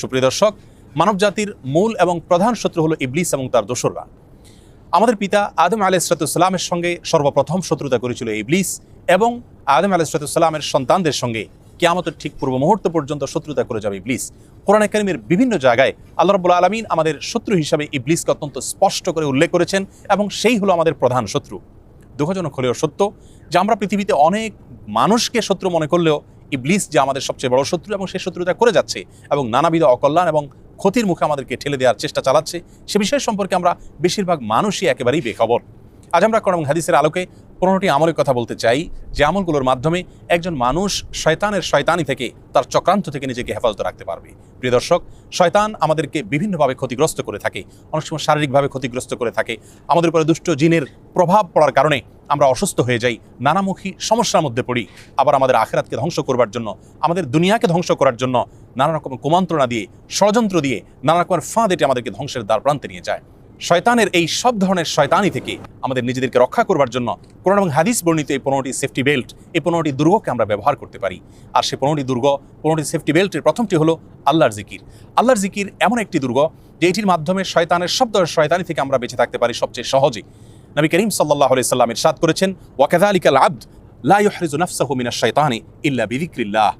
সুপ্রিয় দর্শক মানব জাতির মূল এবং প্রধান শত্রু হলো ইবলিস এবং তার দোসররা। আমাদের পিতা আদম আলাইসালামের সঙ্গে সর্বপ্রথম শত্রুতা করেছিল ইবলিস এবং আদম আলাইসালামের সন্তানদের সঙ্গে কেয়ামতের ঠিক পূর্ব মুহূর্ত পর্যন্ত শত্রুতা করে যাবে ইবলিস। কোরআন একাডেমির বিভিন্ন জায়গায় আল্লাহ রব্বুল আলমিন আমাদের শত্রু হিসাবে ইবলিসকে অত্যন্ত স্পষ্ট করে উল্লেখ করেছেন এবং সেই হলো আমাদের প্রধান শত্রু। দুঃখজনক হলেও সত্য যে আমরা পৃথিবীতে অনেক মানুষকে শত্রু মনে করলেও ইবলিস যে আমাদের সবচেয়ে বড় শত্রু এবং সেই শত্রুতা করে যাচ্ছে এবং নানাবিধ অকল্যাণ এবং ক্ষতির মুখে আমাদেরকে ঠেলে দেওয়ার চেষ্টা চালাচ্ছে, সে বিষয় সম্পর্কে আমরা বেশিরভাগ মানুষই একেবারেই বেখবর। আজ আমরা এবং হাদিসের আলোকে পনেরোটি আমলের কথা বলতে চাই, যে আমলগুলোর মাধ্যমে একজন মানুষ শয়তানের শয়তানি থেকে, তার চক্রান্ত থেকে নিজেকে হেফাজত রাখতে পারবে। প্রিয় দর্শক, শয়তান আমাদেরকে বিভিন্নভাবে ক্ষতিগ্রস্ত করে থাকে, অনেক সময় শারীরিকভাবে ক্ষতিগ্রস্ত করে থাকে, আমাদের উপরে দুষ্ট জিনের প্রভাব পড়ার কারণে আমরা অসুস্থ হয়ে যাই, নানামুখী সমস্যার মধ্যে পড়ি। আবার আমাদের আখেরাতকে ধ্বংস করবার জন্য, আমাদের দুনিয়াকে ধ্বংস করার জন্য নানা রকম কুমন্ত্রণা দিয়ে, ষড়যন্ত্র দিয়ে নানা রকমের ফাঁদ এটি আমাদেরকে ধ্বংসের দ্বার প্রান্তে নিয়ে যায়। শয়তানের এই সব ধরনের শয়তানি থেকে আমাদের নিজেদেরকে রক্ষা করবার জন্য কোরআন এবং হাদিস বর্ণিত এই পনেরোটি সেফটি বেল্ট এই পনেরোটি দুর্গকে আমরা ব্যবহার করতে পারি। আর সেই পনেরোটি দুর্গ, পনেরোটি সেফটি বেল্টের প্রথমটি হলো আল্লাহর জিকির। আল্লাহর জিকির এমন একটি দুর্গ যে এটির মাধ্যমে শয়তানের সব ধরনের শয়তানি থেকে আমরা বেঁচে থাকতে পারি সবচেয়ে সহজে। নবী করিম সাল্লাহ সাল্লাম ইরশাদ করেছেন ওয়াকাদা আলিকাল আব্দ লা ইউহরিজু নাফসাহু মিনাশ শাইতানি ইল্লা বিযিকরিল্লাহ।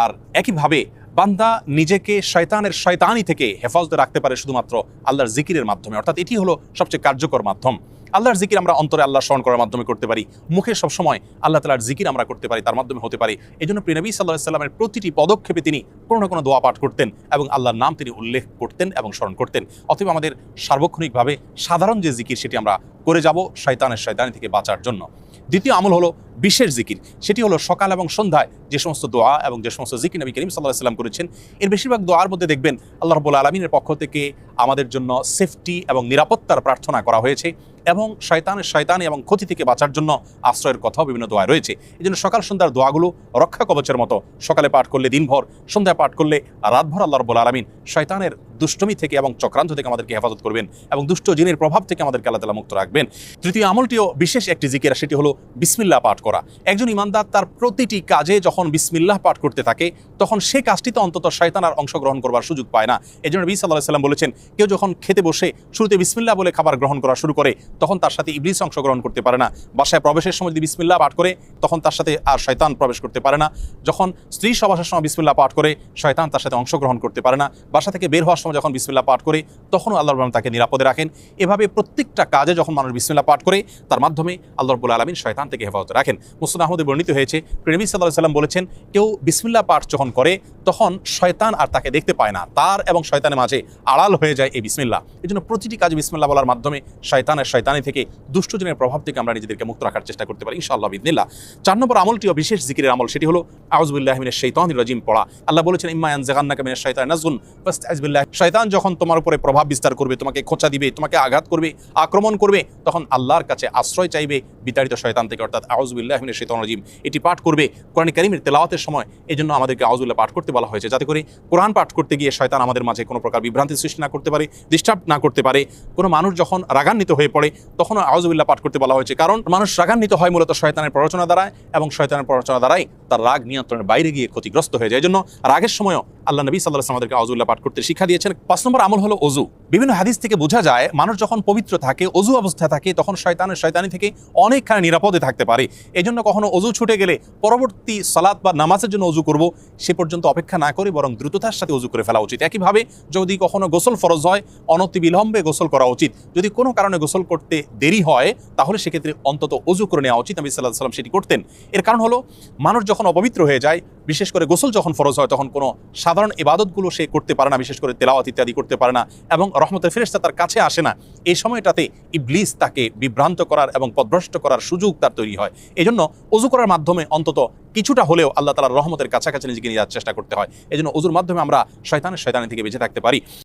আর একইভাবে বান্দা নিজেকে শয়তানের শয়তানি থেকে হেফাজতে রাখতে পারে শুধুমাত্র আল্লাহর জিকিরের মাধ্যমে। অর্থাৎ এটি হলো সবচেয়ে কার্যকর মাধ্যম। আল্লাহর জিকির আমরা অন্তরে আল্লাহ স্মরণ করার মাধ্যমে করতে পারি। মুখে সবসময় আল্লাহ তালার জিকির আমরা করতে পারি, তার মাধ্যমে হতে পারি। এই জন্য প্রিনবী সাল্লাহ সাল্লামের প্রতিটি পদক্ষেপে তিনি কোনো না কোনো দোয়া পাঠ করতেন এবং আল্লাহর নাম তিনি উল্লেখ করতেন এবং স্মরণ করতেন। অতএব আমাদের সার্বক্ষণিকভাবে সাধারণ যে জিকির সেটি আমরা করে যাব শয়তানের শয়তানি থেকে বাঁচার জন্য। দ্বিতীয় আমল হলো বিশেষ জিকির, সেটি হলো সকাল এবং সন্ধ্যায় যে সমস্ত দোয়া এবং যে সমস্ত জিকির নবী করিম সাল্লাহ সাল্লাম করেছেন, এর বেশিরভাগ দোয়ার মধ্যে দেখবেন আল্লাহ রবুল্লা আলমিনের পক্ষ থেকে আমাদের জন্য সেফটি এবং নিরাপত্তার প্রার্থনা করা হয়েছে এবং শয়তানের শয়তানি এবং ক্ষতি থেকে বাঁচার জন্য আশ্রয়ের কথাও বিভিন্ন দোয়া রয়েছে। এই জন্য সকাল সন্ধ্যার দোয়াগুলো রক্ষা কবচের মতো। সকালে পাঠ করলে দিনভর, সন্ধ্যায় পাঠ করলে রাতভর আল্লাহ রব্বুল আলমিন শয়তানের দুষ্টমি থেকে এবং চক্রান্ত থেকে আমাদেরকে হেফাজত করবেন এবং দুষ্ট জিনের প্রভাব থেকে আমাদেরকে তালা মুক্ত রাখবেন। তৃতীয় আমলটিও বিশেষ একটি জিকির, সেটি হলো বিসমিল্লাহ পাঠ করা। একজন ইমানদার তার প্রতিটি কাজে যখন বিসমিল্লাহ পাঠ করতে থাকে, তখন সে কাজটিতে অন্তত শয়তান আর অংশগ্রহণ করবার সুযোগ পায় না। এই জন্য বি সাল্লাহ সাল্লাম বলেছেন, কেউ যখন খেতে বসে শুরুতে বিসমিল্লাহ বলে খাবার গ্রহণ করা শুরু করে, তখন তার সাথে ইবলিস অংশগ্রহণ করতে পারে না। বাসায় প্রবেশের সময় যদি বিসমিল্লাহ পাঠ করে, তখন তার সাথে আর শয়তান প্রবেশ করতে পারে না। যখন স্ত্রী সবাসের সময় বিসমিল্লাহ পাঠ করে, শয়তান তার সাথে অংশগ্রহণ করতে পারে না। বাসা থেকে বের হওয়ার সময় যখন বিসমিল্লাহ পাঠ করে, তখনও আল্লাহ রহমান তাকে নিরাপদে রাখেন। এভাবে প্রত্যেকটা কাজে যখন মানুষ বিসমিল্লাহ পাঠ করে, তার মাধ্যমে আল্লাহ রবুল আলমিন শয়তান থেকে হেফাজতে রাখেন। মুসুদ আহমদে বর্ণিত হয়েছে প্রেমী সাল্লাহ সাল্লাম বলেছেন, কেউ বিসমিল্লাহ পাঠ যখন করে, তখন শয়তান আর তাকে দেখতে পায় না। তার এবং শয়তানের মাঝে আড়াল হয়ে যায় এই বিসমিল্লাহ। এই জন্য প্রতিটি কাজে বিসমিল্লাহ বলার মাধ্যমে শয়তানের শয়তানি থেকে দুষ্টজনের প্রভাব থেকে আমরা নিজেদেরকে মুক্ত রাখার চেষ্টা করতে পারি, ইনশাআল্লাহ বিদিল্লা চার নম্বর আমলটিও বিশেষ জিকিরের আমল সেটি হলো আউজবুল্লাহ মিনের শৈতান রাজিম পড়া। আল্লাহ বলেছেন ইম্মায়ান জাহান্নাকা মিনের শৈতান নাজুন আজবুল্লাহ শয়তান যখন তোমার উপরে প্রভাব বিস্তার করবে, তোমাকে খোঁচা দিবে, তোমাকে আঘাত করবে, আক্রমণ করবে, তখন আল্লাহর কাছে আশ্রয় চাইবে বিতাড়িত শয়তান থেকে, অর্থাৎ আউজবুল্লাহ মিনের শৈতান রাজিম। এটি পাঠ করবে কোরআন করিমের তেলাওয়াতের সময়। এই জন্য আমাদেরকে আউজুল্লাহ পাঠ করতে বলা হয়েছে। যাতে করে কোরআন পাঠ করতে গিয়ে শয়তান আমাদের মাঝে কোনো প্রকার বিভ্রান্তি সৃষ্টি না করতে পারে ডিস্টার্ব না করতে পারে। কোনো মানুষ যখন রাগান্বিত হয়ে পড়ে, তখনও আউজুবিল্লাহ পাঠ করতে বলা হয়েছে। কারণ মানুষ রাগান্বিত হয় মূলত শয়তানের প্ররোচনা দ্বারায় এবং শয়তানের প্ররোচনা দ্বারাই তার রাগ নিয়ন্ত্রণের বাইরে গিয়ে ক্ষতিগ্রস্ত হয়ে যায়। এই জন্য রাগের সময়ও আল্লাহ নবী সাল্লাহ আমাদেরকে আউজুল্লাহ পাঠ করতে শিক্ষা দিয়েছেন। পাঁচ নম্বর আমল হলো অজু বিভিন্ন হাদিস থেকে বোঝা যায়, মানুষ যখন পবিত্র থাকে অজু অবস্থায় থাকে, তখন শয়তানের শয়তানি থেকে অনেকখানি নিরাপদে থাকতে পারে। এই জন্য কখনো অজু ছুটে গেলে পরবর্তী সালাত বা নামাজের জন্য অজু করব, সে পর্যন্ত অপেক্ষা না করে বরং দ্রুততার সাথে অজু করে ফেলা উচিত। একইভাবে যদি কখনো গোসল ফরজ হয় অনতি বিলম্বে গোসল করা উচিত। যদি কোনো কারণে গোসল করতে দেরি হয়, তাহলে সেক্ষেত্রে অন্তত অজু করে নেওয়া উচিত। নবী সাল্লাহ সাল্লাম সেটি করতেন। এর কারণ হলো, মানুষ যখন অপবিত্র হয়ে যায়, বিশেষ করে গোসল যখন ফরজ হয়, তখন কোনো সাধারণ ইবাদতগুলো সে করতে পারে না, বিশেষ করে তেলাওয়াত ইত্যাদি করতে পারে না এবং রহমতের ফেরেস্তা তার কাছে আসে না, এই সময়টাতে ইবলিস তাকে বিভ্রান্ত করার এবং পদভ্রষ্ট করার সুযোগ তার তৈরি হয়। এই জন্য অজু করার মাধ্যমে অন্তত কিছুটা হলেও আল্লাহ তালার রহমতের কাছাকাছি নিজেকে নিয়ে যাওয়ার চেষ্টা করতে হয়। এই জন্য অজুর মাধ্যমে আমরা শয়তানের শয়তানি থেকে বেঁচে থাকতে পারি।